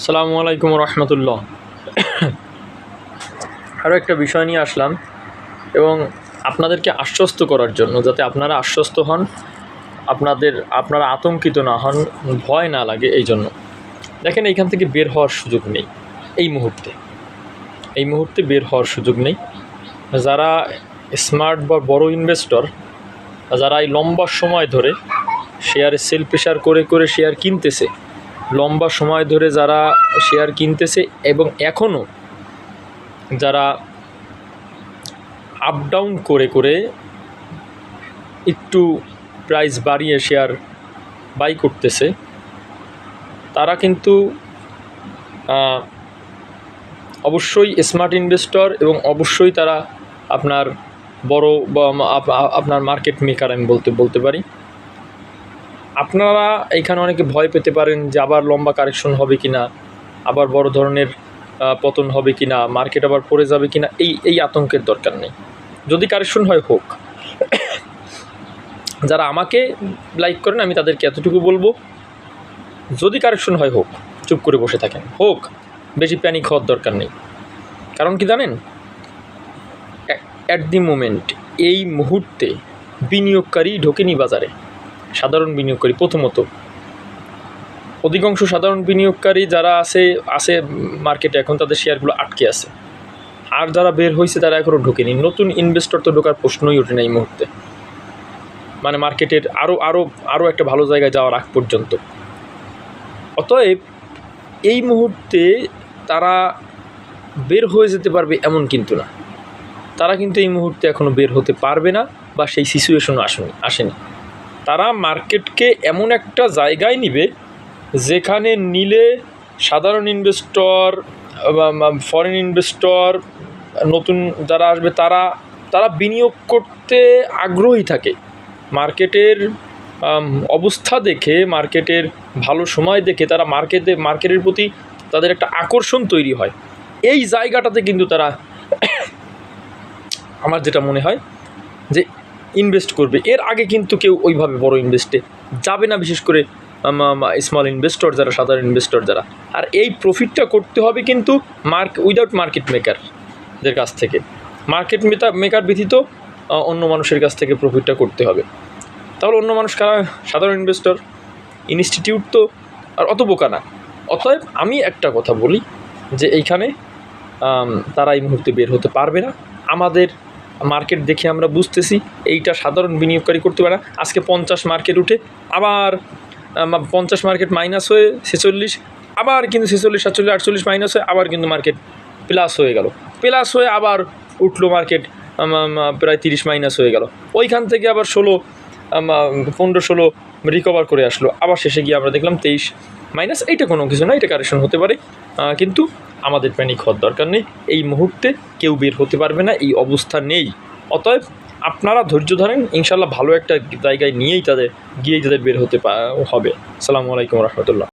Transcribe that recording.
সালামু আলাইকুম রহমতুল্লাহ। আরও একটা বিষয় নিয়ে আসলাম এবং আপনাদেরকে আশ্বস্ত করার জন্য, যাতে আপনারা আশ্বস্ত হন, আপনাদের, আপনারা আতঙ্কিত না হন, ভয় না লাগে এই জন্য। দেখেন, এইখান থেকে বের হওয়ার সুযোগ নেই এই মুহূর্তে। এই মুহূর্তে বের হওয়ার সুযোগ নেই। যারা স্মার্ট বা বড় ইনভেস্টর, যারা এই লম্বা সময় ধরে শেয়ারে সেল প্রেশার করে করে শেয়ার কিনতেছে লম্বা সময় ধরে যারা শেয়ার কিনতেছে এবং এখনও যারা আপ ডাউন করে করে একটু প্রাইস বাড়িয়ে শেয়ার বাই করতেছে, তারা কিন্তু অবশ্যই স্মার্ট ইনভেস্টর এবং অবশ্যই তারা আপনার বড় আপনার মার্কেট মেকার আমি বলতে বলতে পারি। আপনারা এখানে অনেকে ভয় পেতে পারেন যে আবার লম্বা কারেকশন হবে কি না আবার বড় ধরনের পতন হবে কি না মার্কেট আবার পড়ে যাবে কি না এই এই আতঙ্কের দরকার নেই। যদি কারেকশন হয়, হোক। যারা আমাকে লাইক করেন, আমি তাদেরকে এতটুকু বলব, যদি কারেকশন হয়, হোক। চুপ করে বসে থাকেন। হোক, বেশি প্যানিক হওয়ার দরকার নেই। কারণ কি জানেন? অ্যাট দি মোমেন্ট এই মুহূর্তে বিনিয়োগকারী ঢোকেনি বাজারে। সাধারণ বিনিয়োগকারী প্রথমত। অধিকাংশ সাধারণ বিনিয়োগকারী যারা আছে আছে মার্কেটে এখন তাদের শেয়ারগুলো আটকে আছে। আর যারা বের হয়েছে তারা এখনও ঢোকেনি। নতুন ইনভেস্টর তো ঢোকার প্রশ্নই ওঠে না এই মুহূর্তে। মানে মার্কেটের আরও আরও আরও একটা ভালো জায়গায় যাওয়ার আগ পর্যন্ত। অতএব এই মুহূর্তে তারা বের হয়ে যেতে পারবে এমন কিন্তু না। তারা কিন্তু এই মুহূর্তে এখনও বের হতে পারবে না বা সেই সিচুয়েশনও আসেনি আসেনি। তারা মার্কেটকে এমন একটা জায়গায় নিবে যেখানে নিলে সাধারণ ইনভেস্টর ফরেন ইনভেস্টর, নতুন যারা আসবে তারা তারা বিনিয়োগ করতে আগ্রহী থাকে। মার্কেটের অবস্থা দেখে, মার্কেটের ভালো সময় দেখে তারা মার্কেটে, মার্কেটের প্রতি তাদের একটা আকর্ষণ তৈরি হয়। এই জায়গাটাতে কিন্তু তারা, আমার যেটা মনে হয়, যে ইনভেস্ট করবে। এর আগে কিন্তু কেউ ওইভাবে বড় ইনভেস্টে যাবে না, বিশেষ করে স্মল ইনভেস্টর যারা, সাধারণ ইনভেস্টর যারা। আর এই প্রফিটটা করতে হবে কিন্তু মার্ক উইদাউট মার্কেট মেকারদের কাছ থেকে। মার্কেট মেটা মেকার ব্যতীত অন্য মানুষের কাছ থেকে প্রফিটটা করতে হবে। তাহলে অন্য মানুষ কারা? সাধারণ ইনভেস্টর ইনস্টিটিউট তো, আর অত বোকা না। অতএব আমি একটা কথা বলি যে এইখানে তারা এই মুহূর্তে বের হতে পারবে না। আমাদের মার্কেট দেখে আমরা বুঝতেছি, এইটা সাধারণ বিনিয়োগকারী করতে পারে আজকে পঞ্চাশ মার্কেট উঠে আবার পঞ্চাশ মার্কেট মাইনাস হয়ে ছেচল্লিশ, আবার কিন্তু ছেচল্লিশ, সাতচল্লিশ, আটচল্লিশ মাইনাস হয়ে আবার কিন্তু মার্কেট প্লাস হয়ে গেল। প্লাস হয়ে আবার উঠল মার্কেট প্রায় তিরিশ মাইনাস হয়ে গেল। ওইখান থেকে আবার ষোলো পনেরো, ষোলো রিকভার করে আসলো। আবার শেষে গিয়ে আমরা দেখলাম তেইশ মাইনাস এইটা কোনো কিছু না, এটা কারেকশন হতে পারে। কিন্তু আমাদের প্যানিক হওয়ার দরকার নেই। এই মুহূর্তে কেউ বের হতে পারবে না, এই অবস্থা নেই। অতএব আপনারা ধৈর্য ধরেন ইনশাল্লাহ ভালো একটা জায়গায় নিয়েই তাদের, গিয়েই তাদের বের হতে হবে। সালামু আলাইকুম রহমতুল্লাহ।